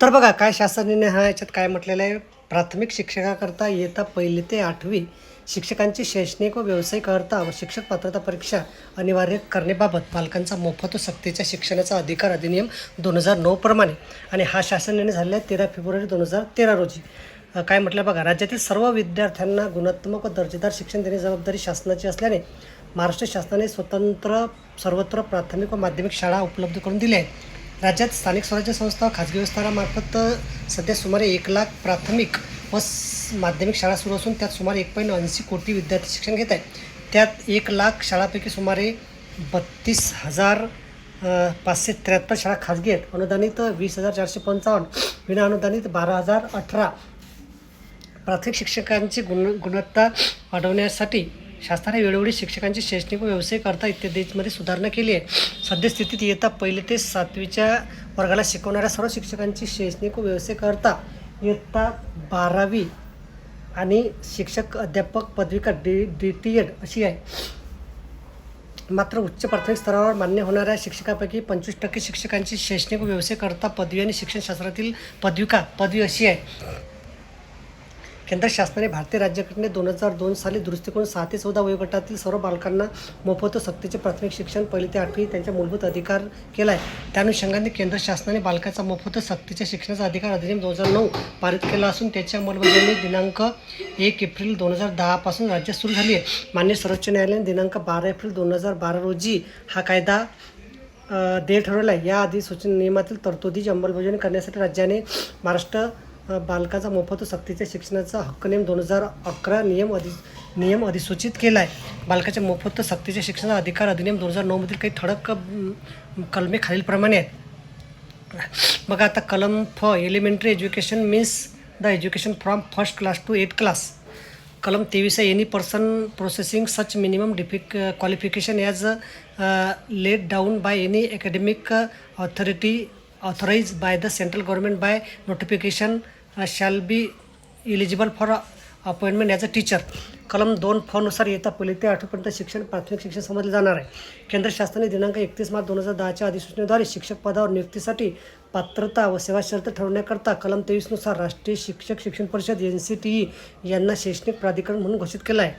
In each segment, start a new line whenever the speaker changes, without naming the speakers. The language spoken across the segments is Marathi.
तर बघा काय शासनाने हा याच्यात काय म्हटलेलं आहे? प्राथमिक शिक्षकाकरता इयत्ता पहिली ते आठवी शिक्षकांची शैक्षणिक व व्यावसायिक अर्थ व शिक्षक पात्रता परीक्षा अनिवार्य करण्याबाबत पालकांचा मोफत व सक्तीच्या शिक्षणाचा अधिकार अधिनियम दोन हजार नऊ प्रमाणे आणि हा शासन निर्णय झालेला आहे तेरा फेब्रुवारी दोन हजार तेरा रोजी. काय म्हटलं बघा राज्यातील सर्व विद्यार्थ्यांना गुणात्मक व दर्जेदार शिक्षण देण्याची जबाबदारी शासनाची असल्याने महाराष्ट्र शासनाने स्वतंत्र सर्वत्र प्राथमिक व माध्यमिक शाळा उपलब्ध करून दिल्या आहेत. राज्यात स्थानिक स्वराज्य संस्था खाजगी व्यवस्थांमार्फत सध्या सुमारे एक लाख प्राथमिक व माध्यमिक शाळा सुरू असून त्यात सुमारे एक पॉईंट ऐंशी कोटी विद्यार्थी शिक्षण घेत आहेत. त्यात एक लाख शाळापैकी सुमारे बत्तीस हजार पाचशे त्र्याहत्तर शाळा खाजगी आहेत. अनुदानित वीस हजार चारशे पंचावन्न विना अनुदानित बारा हजार अठरा प्राथमिक शिक्षकांची गुण गुणवत्ता वाढवण्यासाठी शासनाने वेळोवेळी शिक्षकांची शैक्षणिक व व्यावसायिक अर्थ इत्यादीमध्ये सुधारणा केली आहे. सद्यस्थितीत इयत्ता पहिले ते सातवीच्या वर्गाला शिकवणाऱ्या सर्व शिक्षकांची शैक्षणिक व व्यावसायिक अर्था इयत्ता बारावी आणि शिक्षक अध्यापक पदविका डी डी टी एड अशी आहे. मात्र उच्च प्राथमिक स्तरावर मान्य होणाऱ्या शिक्षकापैकी पंचवीस टक्के शिक्षकांची शैक्षणिक व्यवसाय करता पदवी आणि शिक्षणशास्त्रातील पदविका पदवी अशी आहे. केंद्र शासनाने भारतीय राज्यघटनेत दोन हजार दोन साली दृष्टिकोन सहा ते चौदा वयोगटातील सर्व बालकांना मोफत सक्तीचे प्राथमिक शिक्षण पहिली ते आठवी त्यांचा मूलभूत अधिकार केला आहे त्या अनुषंगाने केंद्र शासनाने बालकाचा मोफत सक्तीच्या शिक्षणाचा अधिकार अधिनियम दोन हजार नऊ पारित केला असून त्याची अंमलबजावणी दिनांक एक एप्रिल दोन हजार दहापासून राज्यात सुरू झाली आहे. मान्य सर्वोच्च न्यायालयाने दिनांक बारा एप्रिल दोन हजार बारा रोजी हा कायदा देय ठरवला आहे या सूचना नियमातील तरतुदीची अंमलबजावणी करण्यासाठी राज्याने महाराष्ट्र बालकाचा मोफत सक्तीच्या शिक्षणाचा हक्क नियम दोन हजार अकरा नियम अधि नियम अधिसूचित केला आहे बालकाच्या मोफत सक्तीच्या शिक्षणाचा अधिकार अधिनियम दोन हजार नऊमधील काही ठळक कलमे खालीलप्रमाणे आहेत. बघा आता कलम फ elementary education means the education from first class to eight class कलम तेवीस आहे. Any person processing such minimum डिफिक qualification as laid down by any academic authority authorised by the central government by notification shall be eligible for appointment as a teacher कलम दोन फॉनुसार येता पहिली ते आठवीपर्यंत शिक्षण प्राथमिक शिक्षण समजले जाणार आहे. केंद्र शासनाने दिनांक एकतीस मार्च दोन हजार दहाच्या अधिसूचनेद्वारे शिक्षक पदावर नियुक्तीसाठी पात्रता व सेवा शर्त ठरवण्याकरता कलम तेवीसनुसार राष्ट्रीय शिक्षक शिक्षण परिषद एन सी टी ई यांना शैक्षणिक प्राधिकरण म्हणून घोषित केलं आहे.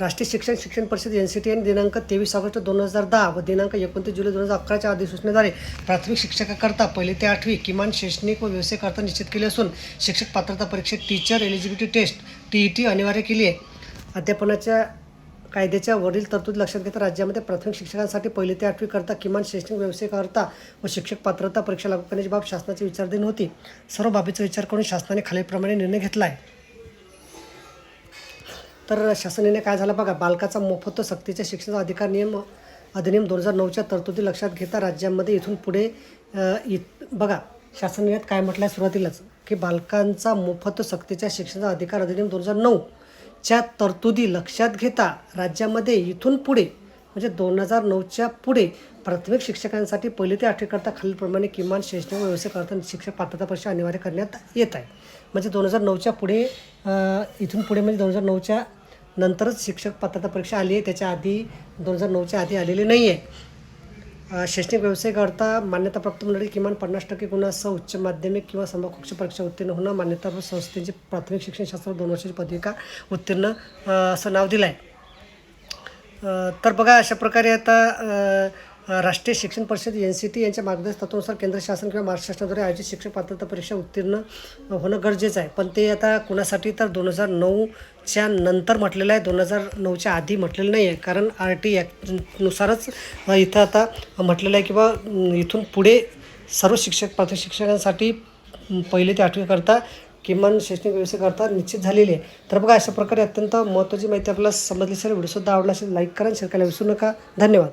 राष्ट्रीय शिक्षण शिक्षण परिषद एन सी टी एन दिनांक तेवीस ऑगस्ट दोन हजार दहा व दिनांक एकोणतीस जुलै दोन हजार अकराच्या अधिसूचनेद्वारे प्राथमिक शिक्षकाकरता पहिली ते आठवी किमान शैक्षणिक व व्यवसायकरता निश्चित केले असून शिक्षक पात्रता परीक्षेत teacher eligibility test T E T अनिवार्य केली आहे. अध्यापनाच्या कायद्याच्या वरील तरतूद लक्षात घेता राज्यामध्ये प्राथमिक शिक्षकांसाठी पहिली ते आठवी करता किमान शैक्षणिक व्यावसायिक व शिक्षक पात्रता परीक्षा लागू करण्याची बाब शासनाची विचारधीन होती. सर्व बाबीचा विचार करून शासनाने खालीलप्रमाणे निर्णय घेतला आहे. तर शासनाने काय झालं बघा बालकाचा मोफत सक्तीच्या शिक्षणाचा अधिकार नियम अधिनियम दोन हजार नऊच्या तरतुदी लक्षात घेता राज्यामध्ये इथून पुढे इत बघा शासन काय म्हटलं आहे सुरुवातीलाच की बालकांचा मोफत सक्तीच्या शिक्षणाचा अधिकार अधिनियम दोन हजार नऊच्या तरतुदी लक्षात घेता राज्यामध्ये इथून पुढे म्हणजे दोन हजार नऊच्या पुढे प्राथमिक शिक्षकांसाठी पहिले ते आठवीकरता खालीलप्रमाणे किमान शैक्षणिक व्यवसाय व्यावसायिक शिक्षक पात्रता परीक्षा अनिवार्य करण्यात येत आहे. म्हणजे दोन हजार नऊच्या पुढे इथून पुढे म्हणजे दोन हजार नऊच्या नंतरच शिक्षक पात्रता परीक्षा आली आहे. त्याच्या आधी दोन हजार नऊच्या आधी आलेली नाही आहे शैक्षणिक व्यावसायिक मान्यताप्राप्त मंडळी किमान पन्नास टक्के गुणासह उच्च माध्यमिक किंवा समकक्ष परीक्षा उत्तीर्ण होणं मान्यताप्राप्त संस्थेची प्राथमिक शिक्षणशास्त्र दोन वर्षाची पदविका उत्तीर्ण असं नाव दिलं आहे तर बघा अशा प्रकारे आता राष्ट्रीय शिक्षण परिषद एन सी टी यांच्या मार्गदर्शक तत्वानुसार केंद्र शासन किंवा महाराष्ट्र शासनाद्वारे आयोजित शिक्षक पात्रता परीक्षा उत्तीर्ण होणं गरजेचं आहे. पण ते आता कुणासाठी तर दोन हजार नऊच्या नंतर म्हटलेलं आहे. दोन हजार नऊच्या आधी म्हटलेलं नाही आहे कारण आर टी ॲक्टनुसारच इथं आता म्हटलेलं आहे किंवा इथून पुढे सर्व शिक्षक प्राथमिक शिक्षकांसाठी पहिले ते आठवीकरता किमान शैक्षणिक व्यवस्था करता निश्चित झालेली आहे. तर बघा अशा प्रकारे अत्यंत महत्त्वाची माहिती आपल्याला समजली असेल. व्हिडिओसुद्धा आवडला असेल लाईक करा शेअर करायला विसरू नका. धन्यवाद.